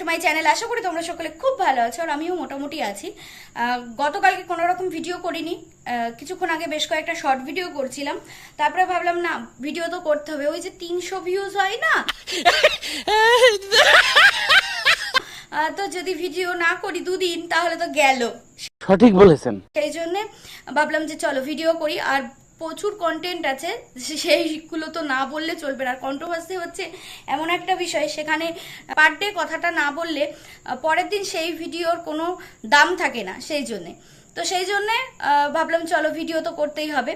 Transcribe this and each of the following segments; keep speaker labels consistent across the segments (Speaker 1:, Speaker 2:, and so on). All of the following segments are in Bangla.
Speaker 1: টু মাই চ্যানেল আশা করি তোমরা সকলে খুব ভালো আছো আর আমিও মোটামুটি আছি। গতকালকে কোনো রকম ভিডিও করিনি। কিছুক্ষণ আগে বেশ কয়েকটা শর্ট ভিডিও করছিলাম। তারপরে ভাবলাম না ভিডিও তো করতে হবে। ওই যে তিনশো ভিউজ হয় না? তো যদি ভিডিও না করি দুদিন তাহলে তো গেল।
Speaker 2: সঠিক বলেছেন।
Speaker 1: সেই জন্য ভাবলাম যে চলো ভিডিও করি। আর প্রচুর কন্টেন্ট আছে সেইগুলো তো না বললে চলবে না। আর কন্ট্রোভার্সি হচ্ছে এমন একটা বিষয়, সেখানে পার ডে কথাটা না বললে পরের দিন সেই ভিডিওর কোনো দাম থাকে না সেই জন্যে। তো সেই জন্যে ভাবলাম চলো ভিডিও তো করতেই হবে।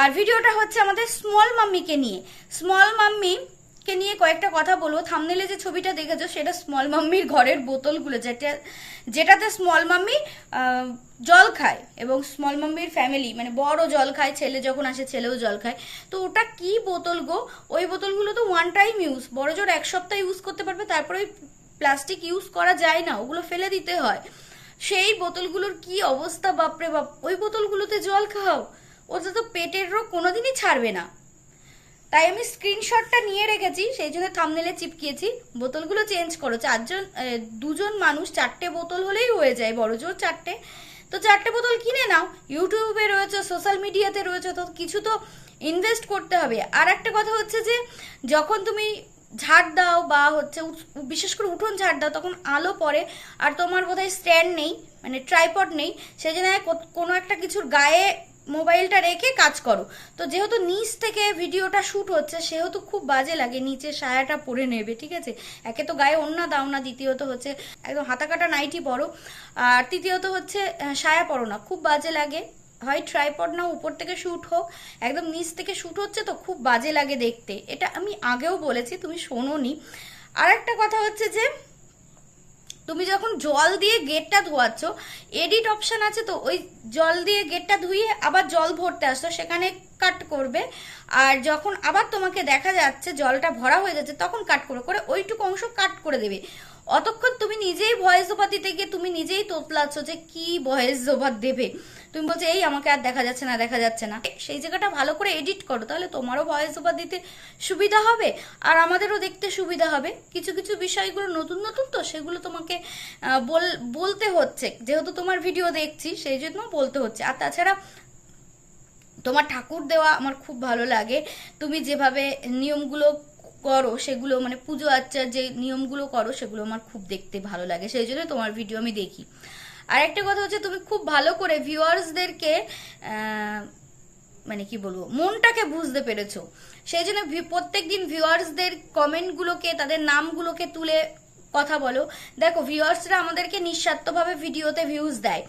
Speaker 1: আর ভিডিওটা হচ্ছে আমাদের স্মল মাম্মিকে নিয়ে। স্মল মাম্মি কে নিয়ে কয়েকটা কথা বলব। থামনেলে যে ছবিটা দেখেছ, সেটা স্মল মাম্মির ঘরের বোতলগুলো, যেটা, যেটাতে স্মল মাম্মি জল খায় এবং স্মল মাম্মির ফ্যামিলি মানে বড় জল খায়, ছেলে যখন আসে ছেলেও জল খায়। তো ওটা কি বোতল গো? ওই বোতলগুলো তো ওয়ান টাইম ইউজ বড় জোর এক সপ্তাহ ইউজ করতে পারবে, তারপরে ওই প্লাস্টিক ইউজ করা যায় না, ওগুলো ফেলে দিতে হয়। সেই বোতলগুলোর কি অবস্থা, বাপরে বাপ? ওই বোতলগুলোতে জল খাও, ওটা তো পেটের রোগ কোনোদিনই ছাড়বে না। তাই আমি স্ক্রিনশটটা নিয়ে রেখেছি, সেই জন্য থামনেলে চিপকিয়েছি। বোতলগুলো চেঞ্জ করো, চারজন দুজন মানুষ চারটে বোতল হলেই হয়ে যায়, বড় জোর চারটে। তো চারটে বোতল কিনে নাও ইউটিউবে রয়েছে সোশ্যাল মিডিয়াতে রয়েছে, তো কিছু তো ইনভেস্ট করতে হবে। আর একটা কথা হচ্ছে যে, যখন তুমি ঝাড় দাও বা হচ্ছে বিশেষ করে উঠোন ঝাড় দাও, তখন আলো পড়ে, আর তোমার বোধহয় স্ট্যান্ড নেই মানে ট্রাইপড নেই, সেই জন্য কোনো একটা কিছুর গায়ে মোবাইলটা রেখে কাজ করো। তো যেহেতু নিচ থেকে ভিডিওটা শ্যুট হচ্ছে, সেহেতু খুব বাজে লাগে নিচে সায়াটা পরে নেবে, ঠিক আছে? একে তো গায়ে অন্য দাও না, দ্বিতীয়ত হচ্ছে একদম হাতা কাটা নাইটি পরো। আর তৃতীয়ত হচ্ছে সায়া পরো না, খুব বাজে লাগে। হয় ট্রাইপড না উপর থেকে শ্যুট হোক। একদম নিচ থেকে শ্যুট হচ্ছে তো খুব বাজে লাগে দেখতে। এটা আমি আগেও বলেছি, তুমি শোনোনি। আর একটা কথা হচ্ছে যে তুমি যখন জল দিয়ে গেটটা ধোয়াচ্ছ এডিট অপশান আছে তো, ওই জল দিয়ে গেটটা ধুয়ে আবার জল ভরতে আসতো সেখানে কাট করবে। আর যখন আবার তোমাকে দেখা যাচ্ছে জলটা ভরা হয়ে যাচ্ছে তখন কাট করে করে ওইটুকু অংশ কাট করে দেবে। অতক্ষণ তুমি নিজেই ভয়েস ওভার দিতে গিয়ে তুমি নিজেই তোতলাচ্ছ যে কি ভয়েস ওভার দেবে। তুমি বলছো, এই, আমাকে আর দেখা যাচ্ছে না, দেখা যাচ্ছে না। সেই জায়গাটা ভালো করে এডিট করো, তাহলে তোমারও ভয়েস ওভার দিতে সুবিধা হবে আর আমাদেরও দেখতে সুবিধা হবে। কিছু কিছু বিষয়গুলো নতুন নতুন তো, সেগুলো তোমাকে বল- বলতে হচ্ছে। যেহেতু তোমার ভিডিও দেখছি, সেই জন্য বলতে হচ্ছে। আর তাছাড়া তোমার ঠাকুর দেওয়া আমার খুব ভালো লাগে। তুমি যেভাবে নিয়মগুলো করো, সেগুলো মানে পুজো আচ্চার যে নিয়মগুলো করো, সেগুলো আমার খুব দেখতে ভালো লাগে। সেই জন্য তোমার ভিডিও আমি দেখি। আর একটা কথা হচ্ছে, তুমি খুব ভালো করে ভিউয়ার্সদেরকে মানে কি বলব, মনটাকে বুঝতে পেরেছ। সেই জন্য প্রত্যেক দিন ভিউয়ার্সদের কমেন্টগুলোকে তাদের নামগুলোকে তুলে কথা বলো। দেখো ভিউয়ার্সরা আমাদেরকে নিঃস্বার্থভাবে ভিডিওতে ভিউজ দেয়।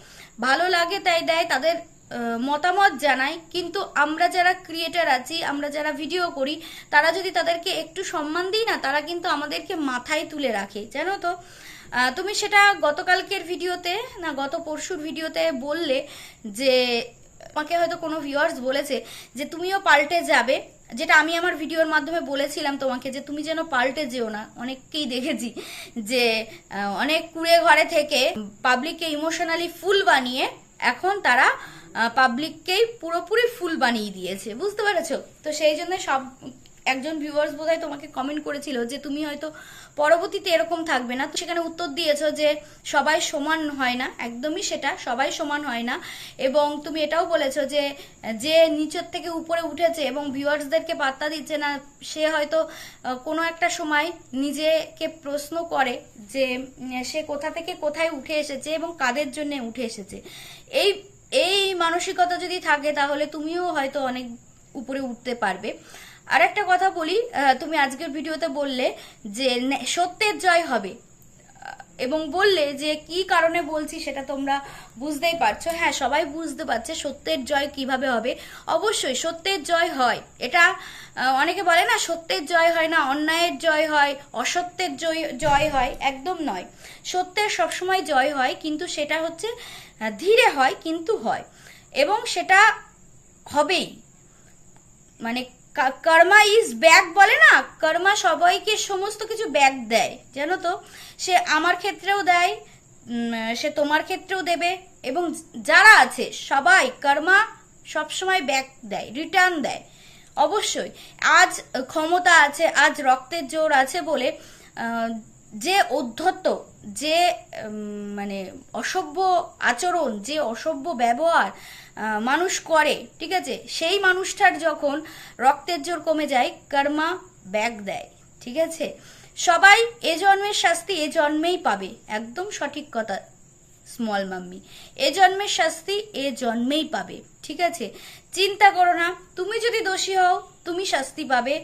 Speaker 1: ভালো লাগে তাই দেয়, তাদের মতামত জানাই। কিন্তু আমরা যারা ক্রিয়েটার আছি, আমরা যারা ভিডিও করি, তারা যদি তাদেরকে একটু সম্মান দিই না, তারা কিন্তু আমাদেরকে মাথায় তুলে রাখে। জানো তো? তুমি সেটা গতকালকের ভিডিওতে না গত পরশুর ভিডিওতে বললে যে, আমাকে হয়তো কোনো ভিউয়ার্স বলেছে যে, তুমিও পাল্টে যাবে। যেটা আমি আমার ভিডিওর মাধ্যমে বলেছিলাম তোমাকে যে, তুমি যেন পাল্টে যেও না। অনেককেই দেখেছি যে অনেক কুড়ে ঘরে থেকে পাবলিককে ইমোশনালি ফুল বানিয়ে এখন তারা পাবলিককেই পুরোপুরি ফুল বানিয়ে দিয়েছে, বুঝতে পেরেছ? তো সেই জন্য সব, একজন ভিউয়ার্স বোধহয় তোমাকে কমেন্ট করেছিল যে তুমি হয়তো পরবর্তীতে এরকম থাকবে না। তো সেখানে উত্তর দিয়েছ যে সবাই সমান হয় না, একদমই সেটা, সবাই সমান হয় না। এবং তুমি এটাও বলেছ যে যে নিচের থেকে উপরে উঠেছে এবং ভিউয়ার্সদেরকে পাত্তা দিচ্ছে না, সে হয়তো কোনো একটা সময় নিজেকে প্রশ্ন করে যে, সে কোথা থেকে কোথায় উঠে এসেছে এবং কাদের জন্য উঠে এসেছে। এই এই মানসিকতা যদি থাকে, তাহলে তুমিও হয়তো অনেক উপরে উঠতে পারবে। আর একটা কথা বলি তুমি আজকের ভিডিওতে বললে যে সত্যের জয় হবে। এবং বললে যে কি কারণে বলছি সেটা তোমরা বুঝতেই পারছ। হ্যাঁ সবাই বুঝতে পারছে সত্যের জয় কীভাবে হবে। অবশ্যই সত্যের জয় হয়। এটা অনেকে বলে না, সত্যের জয় হয় না, অন্যায়ের জয় হয়, অসত্যের জয় জয় হয়, একদম নয়। সত্যের সবসময় জয় হয়, কিন্তু সেটা হচ্ছে ধীরে হয়, কিন্তু হয়। এবং সেটা হবেই। মানে কর্মা ইজ ব্যাক বলে না? কর্মা সবাইকে সমস্ত কিছু ব্যাক দেয়, জানো তো? সে আমার ক্ষেত্রেও দেয় সে তোমার ক্ষেত্রেও দেবে, এবং যারা আছে, সবাই কর্মা সবসময় ব্যাক দেয় রিটার্ন দেয়। অবশ্যই, আজ ক্ষমতা আছে, আজ রক্তের জোর আছে বলে যে অধ্যত্ত, যে মানে অসভ্য আচরণ, যে অসভ্য ব্যবহার মানুষ করে, ঠিক আছে? সেই মানুষটার যখন রক্তের জোর কমে যায়, কর্মা ব্যাগ দেয়, ঠিক আছে? সবাই এ জন্মের শাস্তি এ জন্মেই পাবে, একদম সঠিক কথা স্মল মাম্মি এ জন্মের শাস্তি এ জন্মেই পাবে, ঠিক আছে? চিন্তা করো না, তুমি যদি দোষী হও, তুমি শাস্তি পাবে,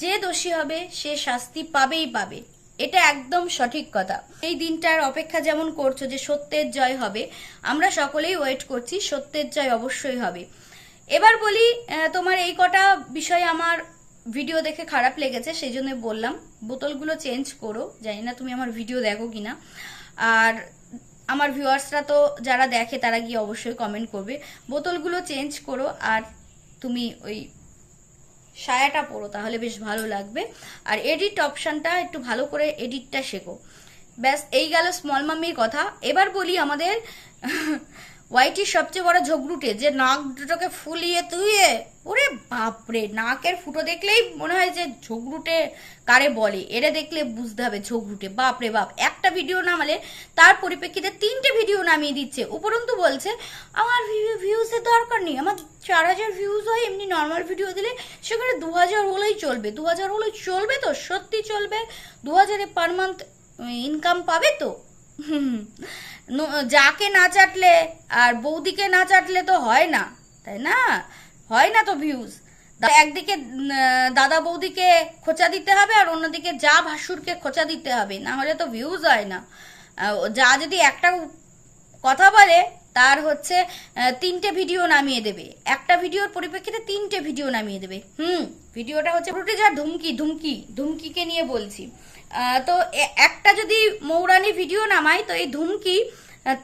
Speaker 1: যে দোষী হবে, সে শাস্তি পাবেই পাবে। এটা একদম সঠিক কথা। এই দিনটার অপেক্ষা যেমন করছ যে সত্যের জয় হবে, আমরা সকলেই ওয়েট করছি সত্যের জয় অবশ্যই হবে। এবার বলি তোমার এই কটা বিষয় আমার ভিডিও দেখে খারাপ লেগেছে সেই জন্য বললাম, বোতলগুলো চেঞ্জ করো। জানি না তুমি আমার ভিডিও দেখো কিনা। আর আমার ভিউয়ার্সরা তো যারা দেখে তারা গিয়ে অবশ্যই কমেন্ট করবে। বোতলগুলো চেঞ্জ করো আর তুমি ওই সায়াটা পরো, তাহলে বেশ ভালো লাগবে। আর এডিট অপশানটা একটু ভালো করে এডিটটা শেখো। ব্যাস, এই গেল স্মল মামির কথা। এবার বলি আমাদের ওয়াইটির সবচেয়ে বড় ঝগড়ুটে যে নাক দুটোকে ফুলিয়ে তুইয়ে ওরে বাপরে নাকের ফুটো দেখলেই মনে হয় যে ঝগড়ুটে কারে বলে। এটা দেখলে বুঝতে হবে ঝগড়ুটে বাপরে বাপ। একটা ভিডিও নামালে তার পরিপ্রেক্ষিতে তিনটে ভিডিও নামিয়ে দিচ্ছে। উপরন্তু বলছে আমার ভিউজের দরকার নেই। আমার চার হাজার ভিউজ হয় এমনি নর্মাল ভিডিও দিলে সেখানে দু হাজার হলেই চলবে। দু হাজার হলেই চলবে তো? সত্যি চলবে? দু হাজারে পার মান্থ ইনকাম পাবে তো? হুম, যাকে না চাটলে আর বৌদিকে না চাটলে তো হয় না, তাই না? হয় না তো ভিউজ একদিকে দাদা বৌদিকে খোঁচা দিতে হবে আর অন্যদিকে যা ভাসুরকে খোঁচা দিতে হবে, না হলে তো ভিউজ হয় না। যা যদি একটা কথা বলে, তার হচ্ছে তিনটে ভিডিও নামিয়ে দেবে। একটা ভিডিওর পরিপ্রেক্ষিতে তিনটে ভিডিও নামিয়ে দেবে। হুম ভিডিওটা হচ্ছে ধুমকি ধুমকি, ধুমকিকে নিয়ে বলছি। তো একটা যদি মৌরানি ভিডিও নামায় তো এই ধুমকি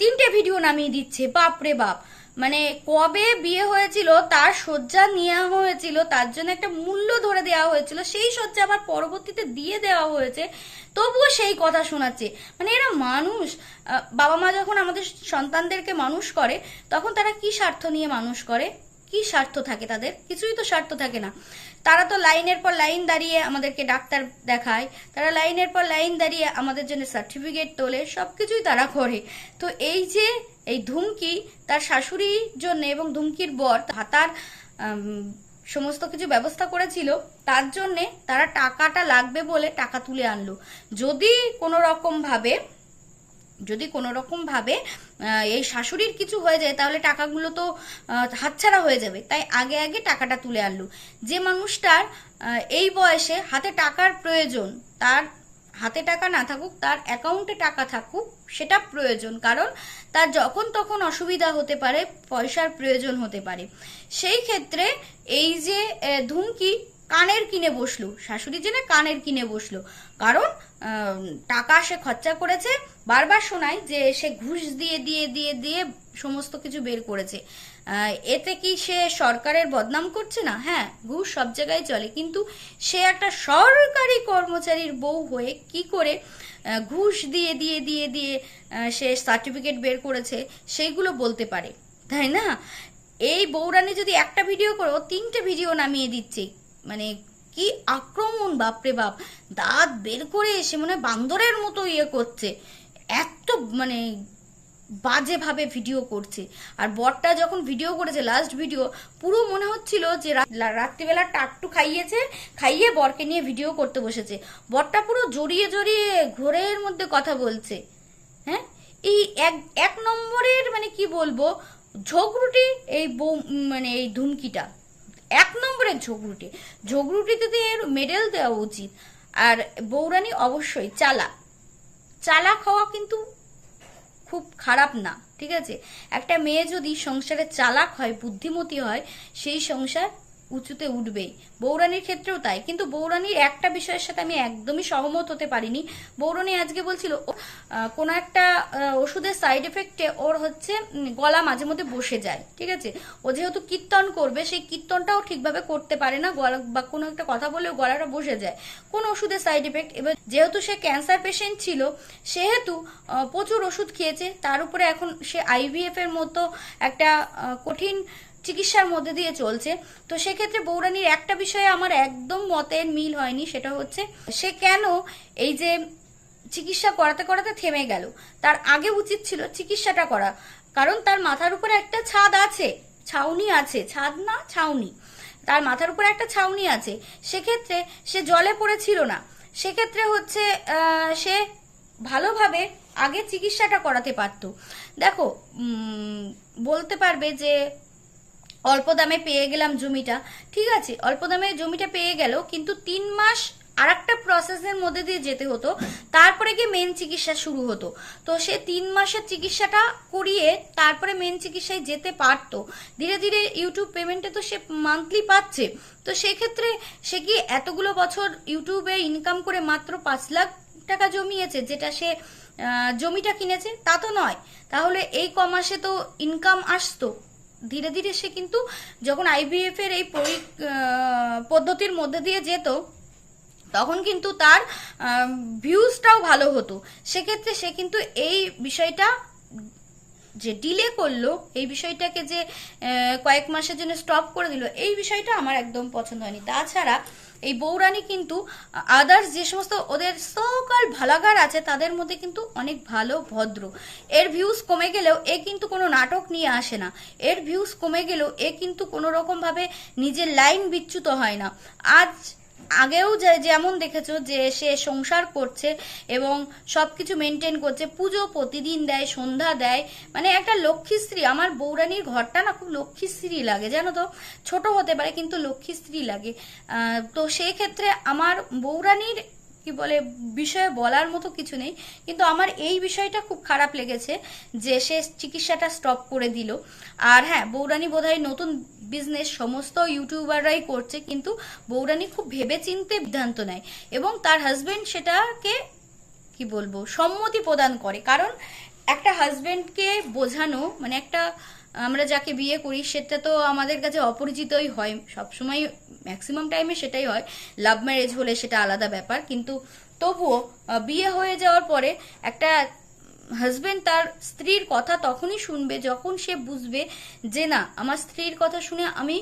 Speaker 1: তিনটে ভিডিও নামিয়ে দিচ্ছে। বাপ রে বাপ। মানে কবে বিয়ে হয়েছিল, তার শয্যা নেওয়া হয়েছিল, তার জন্য একটা মূল্য ধরে দেওয়া হয়েছিল, সেই শয্যা আবার পরবর্তীতে দিয়ে দেওয়া হয়েছে। তবুও সেই কথা শোনাচ্ছে। মানে এরা মানুষ। বাবা মা যখন আমাদের সন্তানদেরকে মানুষ করে, তখন তারা কি স্বার্থ নিয়ে মানুষ করে? কি স্বার্থ থাকে তাদের? কিছুই তো স্বার্থ থাকে না। তারা তো লাইনের পর লাইন দাঁড়িয়ে আমাদেরকে ডাক্তার দেখায়, তারা লাইনের পর লাইন দাঁড়িয়ে আমাদের জন্য সার্টিফিকেট তোলে সব কিছুই তারা করে। তো এই যে এই ধুমকি তার শাশুড়ির জন্য এবং ধুমকির বর হাতার সমস্ত কিছু ব্যবস্থা করেছিল, তার জন্যে তারা টাকাটা লাগবে বলে টাকা তুলে আনলো। যদি কোনো রকম ভাবে যদি কোনো রকম ভাবে এই শাশুড়ির কিছু হয়ে যায়, তাহলে টাকাগুলো তো হাতছাড়া হয়ে যাবে। তাই আগে আগে টাকাটা তুলে আনলো। যে মানুষটার এই বয়সে হাতে টাকার প্রয়োজন, তার হাতে টাকা না থাকুক, তার অ্যাকাউন্টে টাকা থাকুক, সেটা প্রয়োজন। কারণ তার যখন তখন অসুবিধা হতে পারে, পয়সার প্রয়োজন হতে পারে। সেই ক্ষেত্রে এই যে ধুমকি কানের কিনে বসল, শাশুড়ি জেনে কানের কিনে বসল। কারণ টাকা সে খরচা করেছে, বারবার শোনায় যে সে ঘুষ দিয়ে দিয়ে দিয়ে দিয়ে সমস্ত কিছু বের করেছে। এতে কি সে সরকারের বদনাম করছে? না হ্যাঁ ঘুষ সব জায়গায় চলে, কিন্তু সে একটা সরকারি কর্মচারীর বউ হয়ে কি করে ঘুষ দিয়ে দিয়ে দিয়ে দিয়ে সে সার্টিফিকেট বের করেছে, সেইগুলো বলতে পারে, তাই না? এই বৌরানি যদি একটা ভিডিও করো, তিনটে ভিডিও নামিয়ে দিচ্ছে মানে কি আক্রমণ, বাপরে বাপ। দাঁত বের করে এসে মনে বান্দরের মতো ইয়ে করছে। এত মানে বাজেভাবে ভিডিও করছে। আর বরটা যখন ভিডিও করেছে লাস্ট ভিডিও পুরো মনে হচ্ছিল যে রাত্রিবেলা টাট্টু খাইয়েছে, খাইয়ে বরকে নিয়ে ভিডিও করতে বসেছে। বরটা পুরো জড়িয়ে জড়িয়ে ঘোরের মধ্যে কথা বলছে। হ্যাঁ? এই এক এক নম্বরের মানে কি বলব, ঝগড়ুটি এই বউ মানে এই ধুমকিটা। এক নম্বরের ঝগড়ুটি। ঝগড়ুটিতে তো এর মেডেল দেওয়া উচিত। আর বৌরানী অবশ্যই চালা চালা খাওয়া কিন্তু খুব খারাপ না, ঠিক আছে? একটা মেয়ে যদি সংসারে চালাক হয়, বুদ্ধিমতী হয়, সেই সংসার উঁচুতে উঠবেই। বৌরানীর ক্ষেত্রেও তাই। কিন্তু বৌরানীর একটা বিষয়ের সাথে আমি একদমই সহমত হতে পারিনি। বৌরানী আজকে বলছিল কোনো একটা ওষুধের সাইড এফেক্টে ওর হচ্ছে গলা মাঝে মধ্যে বসে যায়। ঠিক আছে? ও যেহেতু কীর্তন করবে, সেই কীর্তনটাও ঠিকভাবে করতে পারে না। গলা, বা কোনো একটা কথা বলেও গলাটা বসে যায়। কোন ওষুধের সাইড এফেক্ট এবার যেহেতু সে ক্যান্সার পেশেন্ট ছিল, সেহেতু প্রচুর ওষুধ খেয়েছে। তার উপরে এখন সে আইভিএফ এর মতো একটা কঠিন চিকিৎসার মধ্যে দিয়ে চলছে। তো সেক্ষেত্রে বৌরানীর একটা বিষয়ে আমার একদম মতের মিল হয়নি, সেটা হচ্ছে সে কেন এই যে চিকিৎসা করাতে করাতে থেমে গেল? তার আগে উচিত ছিল চিকিৎসাটা করা। কারণ তার মাথার উপরে একটা ছাদ আছে, ছাউনি আছে। ছাদ না, ছাউনি। তার মাথার উপরে একটা ছাউনি আছে। সেক্ষেত্রে সে জলে পড়েছিল না। সেক্ষেত্রে হচ্ছে সে ভালোভাবে আগে চিকিৎসাটা করাতে পারতো। দেখো বলতে পারবে যে অল্প দামে পেয়ে গেলাম জমিটা, ঠিক আছে? অল্প দামে জমিটা পেয়ে গেল, কিন্তু তিন মাস আর একটা প্রসেসের মধ্যে দিয়ে যেতে হতো, তারপরে গিয়ে মেন চিকিৎসা শুরু হতো। তো সে তিন মাসের চিকিৎসাটা করিয়ে তারপরে মেন চিকিৎসায় যেতে পারতো। ধীরে ধীরে ইউটিউব পেমেন্টে তো সে মান্থলি পাচ্ছে। তো সেক্ষেত্রে সে কি এতগুলো বছর ইউটিউবে ইনকাম করে মাত্র পাঁচ লাখ টাকা জমিয়েছে, যেটা সে জমিটা কিনেছে? তা তো নয়। তাহলে এই ক মাসে তো ইনকাম আসতো। ধীরে ধীরে সে কিন্তু যখন আইবিএফ এর এই পদ্ধতির মধ্যে দিয়ে যেত, তখন কিন্তু তার ভিউজটাও ভালো হতো। সেক্ষেত্রে সে কিন্তু এই বিষয়টা যে ডিলে করল, এই বিষয়টাকে যে কয়েক মাসের জন্য স্টপ করে দিল, এই বিষয়টা আমার একদম পছন্দ হয়নি। তাছাড়া এই বৌরানী কিন্তু আদার্স যে সমস্ত ওদের সকাল ভালাগার আছে, তাদের মধ্যে কিন্তু অনেক ভালো, ভদ্র। এর ভিউজ কমে গেলেও এ কিন্তু কোনো নাটক নিয়ে আসে না। এর ভিউজ কমে গেলেও এ কিন্তু কোনো রকমভাবে নিজের লাইন বিচ্যুত হয় না। আজ আগেও যেমন দেখেছ যে সে সংসার করছে এবং সবকিছু মেনটেন করছে, পুজো প্রতিদিন দেয়, সন্ধ্যা দেয় মানে একটা লক্ষ্মী স্ত্রী, আমার বৌরানীর ঘরটা না খুব লক্ষ্মী স্ত্রী লাগে, জানো তো? ছোট হতে পারে কিন্তু লক্ষ্মী স্ত্রী লাগে। তো সেই ক্ষেত্রে আমার বৌরানীর কি বলে, বিষয়ে বলার মতো কিছু নেই, কিন্তু আমার এই বিষয়টা খুব খারাপ লেগেছে যে সে চিকিৎসাটা স্টপ করে দিল। আর হ্যাঁ বৌরানী বোধহয় নতুন বিজনেস সমস্ত ইউটিউবাররাই করছে, কিন্তু বৌরানী খুব ভেবে চিনতে সিদ্ধান্ত নেয় এবং তার হাজবেন্ড সেটাকে, কি বলব, সম্মতি প্রদান করে। কারণ একটা হাজবেন্ডকে বোঝানো মানে একটা, আমরা যাকে বিয়ে করি, সেটা তো আমাদের কাছে অপরিচিতই হয়। সবসময় ম্যাক্সিমাম টাইমে সেটাই হয়। লাভ ম্যারেজ হলে সেটা আলাদা ব্যাপার, কিন্তু তবুও বিয়ে হয়ে যাওয়ার পরে একটা হাজবেন্ড তার স্ত্রীর কথা তখনই শুনবে যখন সে বুঝবে যে না, আমার স্ত্রীর কথা শুনে আমি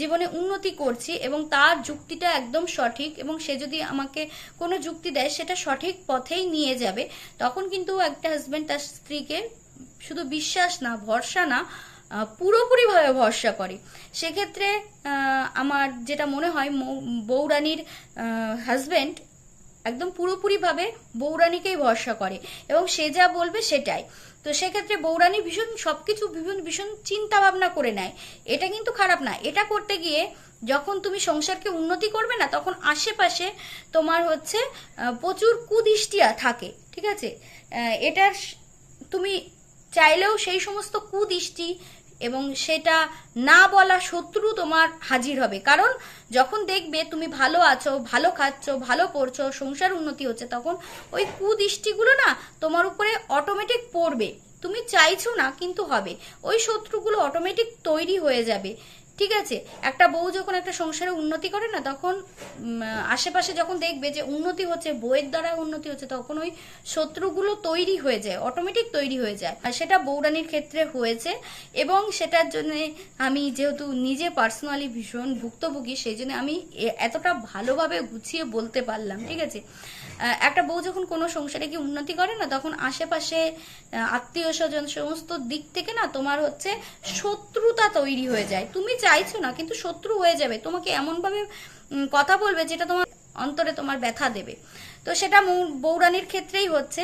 Speaker 1: জীবনে উন্নতি করছি এবং তার যুক্তিটা একদম সঠিক এবং সে যদি আমাকে কোনো যুক্তি দেয়, সেটা সঠিক পথেই নিয়ে যাবে, তখন কিন্তু একটা হাজবেন্ড তার স্ত্রীকে শুধু বিশ্বাস না, ভরসা না পুরোপুরিভাবে ভরসা করে। সেক্ষেত্রে আমার যেটা মনে হয় বৌরানীর হাজবেন্ড একদম পুরোপুরিভাবে বৌরানীকেই ভরসা করে এবং সে যা বলবে সেটাই। তো সেক্ষেত্রে বৌরানী ভীষণ সবকিছু ভীষণ ভীষণ চিন্তা ভাবনা করে নেয়। এটা কিন্তু খারাপ না। এটা করতে গিয়ে যখন তুমি সংসারকে উন্নতি করবে না, তখন আশেপাশে তোমার হচ্ছে প্রচুর কুদৃষ্টি থাকে, ঠিক আছে? এটার তুমি চাইলেও সেই সমস্ত কুদৃষ্টি এবং সেটা না বলা শত্রু তোমার হাজির হবে। কারণ যখন দেখবে তুমি ভালো আছো, ভালো খাচ্ছ, ভালো পড়ছো, সংসার উন্নতি হচ্ছে, তখন ওই কুদৃষ্টিগুলো না তোমার উপরে অটোমেটিক পড়বে। তুমি চাইছো না, কিন্তু হবে। ওই শত্রুগুলো অটোমেটিক তৈরি হয়ে যাবে। ঠিক আছে, একটা বউ যখন একটা সংসারে উন্নতি করে না, তখন আশেপাশে যখন দেখবে যে উন্নতি হচ্ছে বইয়ের দ্বারা উন্নতি হচ্ছে, তখন ওই শত্রুগুলো তৈরি হয়ে যায় অটোমেটিক তৈরি হয়ে যায়। আর সেটা বৌরানির ক্ষেত্রে হয়েছে এবং সেটার জন্য আমি যেহেতু নিজে পার্সোনালি ভীষণ ভুক্তভোগী, সেই জন্য আমি এতটা ভালোভাবে গুছিয়ে বলতে পারলাম, ঠিক আছে? একটা বউ যখন কোনো সংসারে কি উন্নতি করে না, তখন আশেপাশে আত্মীয় স্বজন সমস্ত দিক থেকে না তোমার হচ্ছে শত্রুতা তৈরি হয়ে যায়। তুমি চাইছো না, কিন্তু শত্রু হয়ে যাবে। তোমাকে এমনভাবে কথা বলবে যেটা তোমার অন্তরে তোমার ব্যথা দেবে। তো সেটা বৌরানীর ক্ষেত্রেই হচ্ছে।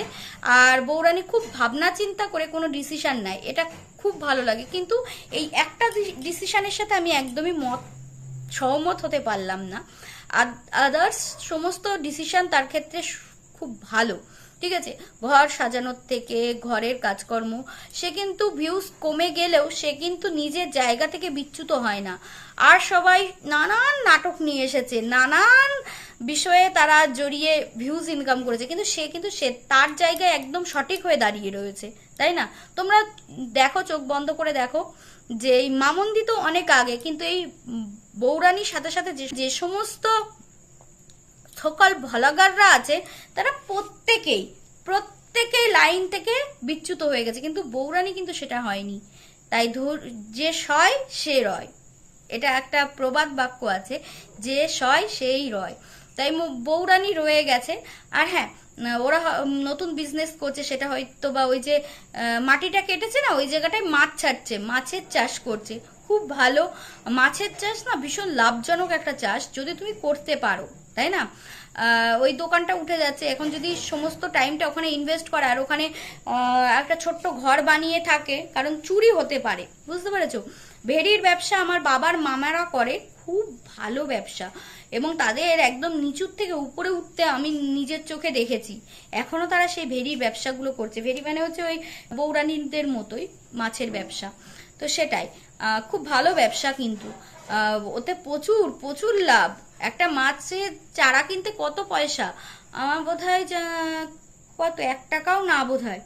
Speaker 1: আর বৌরানী খুব ভাবনা চিন্তা করে কোনো ডিসিশন নেয়। এটা খুব ভালো লাগে। কিন্তু এই একটা ডিসিশনের সাথে আমি একদমই মত, সহমত হতে পারলাম না। আদার্স সমস্ত ডিসিশন তার ক্ষেত্রে খুব ভালো। ঠিক আছে? ঘর সাজানোর থেকে, ঘরের কাজকর্ম, সে কিন্তু ভিউজ কমে গেলেও সে কিন্তু নিজের জায়গা থেকে বিচ্যুত হয় না। আর সবাই নানান নাটক নিয়ে এসেছে, নানান বিষয়ে তারা জড়িয়ে ভিউজ ইনকাম করেছে, কিন্তু সে কিন্তু সে, তার জায়গায় একদম সঠিক হয়ে দাঁড়িয়ে রয়েছে, তাই না? তোমরা দেখো, চোখ বন্ধ করে দেখো যে এই মামন্দি তো অনেক আগে, কিন্তু এই বৌরানীর সাথে সাথে যে- সমস্ত সকল ভলাগাররা আছে, তারা প্রত্যেকেই প্রত্যেকেই লাইন থেকে বিচ্যুত হয়ে গেছে। কিন্তু বৌরানী কিন্তু সেটা হয়নি। তাই ধর, যে সয়, সে রয়। এটা একটা প্রবাদ বাক্য আছে, যে সয়, সেই রয়। তাই বৌরানী রয়ে গেছে। আর হ্যাঁ ওরা নতুন বিজনেস করছে, সেটা হয়তো বা ওই যে মাটিটা কেটেছে না? ওই জায়গাটায় মাছ ছাড়ছে, মাছের চাষ করছে। খুব ভালো। মাছের চাষ না ভীষণ লাভজনক একটা চাষ, যদি তুমি করতে পারো, তাই না? ওই দোকানটা উঠে যাচ্ছে। এখন যদি সমস্ত টাইমটা ওখানে ইনভেস্ট করে, আর ওখানে একটা ছোট্ট ঘর বানিয়ে থাকে, কারণ চুরি হতে পারে, বুঝতে পেরেছ? ভেড়ির ব্যবসা আমার বাবার মামারা করে, খুব ভালো ব্যবসা। এবং তাদের একদম নিচুর থেকে উপরে উঠতে আমি নিজের চোখে দেখেছি। এখনও তারা সেই ভেড়ির ব্যবসাগুলো করছে। ভেড়ি মানে হচ্ছে ওই বৌরানীদের মতোই মাছের ব্যবসা। তো সেটাই। খুব ভালো ব্যবসা কিন্তু। ওতে প্রচুর প্রচুর লাভ। একটা মাছের চারা কিনতে কত পয়সা? আমার বোধ হয় কত, এক টাকাও না বোধ হয়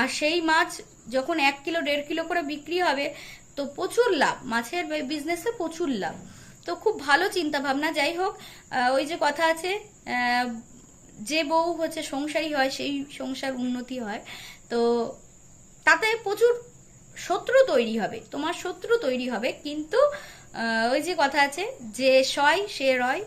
Speaker 1: আর সেই মাছ যখন এক কিলো, দেড় কিলো করে বিক্রি হবে, তো প্রচুর লাভ। মাছের বিজনেসে প্রচুর লাভ। তো খুব ভালো চিন্তা ভাবনা যাই হোক ওই যে কথা আছে যে বউ হচ্ছে সংসারী হয়, সেই সংসার উন্নতি হয়। তো তাতে প্রচুর শত্রু তৈরি হবে, তোমার শত্রু তৈরি হবে। কিন্তু ওই যে কথা আছে, যে সয়, সে রয়।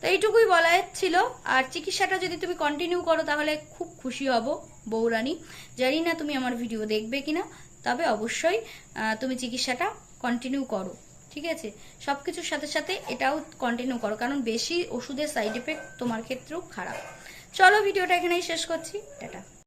Speaker 1: তো এইটুকুই বলা ছিল। আর চিকিৎসাটা যদি তুমি কন্টিনিউ করো, তাহলে খুব খুশি হব বৌরানী জানি না তুমি আমার ভিডিও দেখবে কিনা, তবে অবশ্যই তুমি চিকিৎসাটা কন্টিনিউ করো, ঠিক আছে? সব কিছুর সাথে সাথে এটাও কন্টিনিউ করো, কারণ বেশি ওষুধের সাইড এফেক্ট তোমার ক্ষেত্রেও খারাপ। চলো ভিডিওটা এখানেই শেষ করছি। টাটা।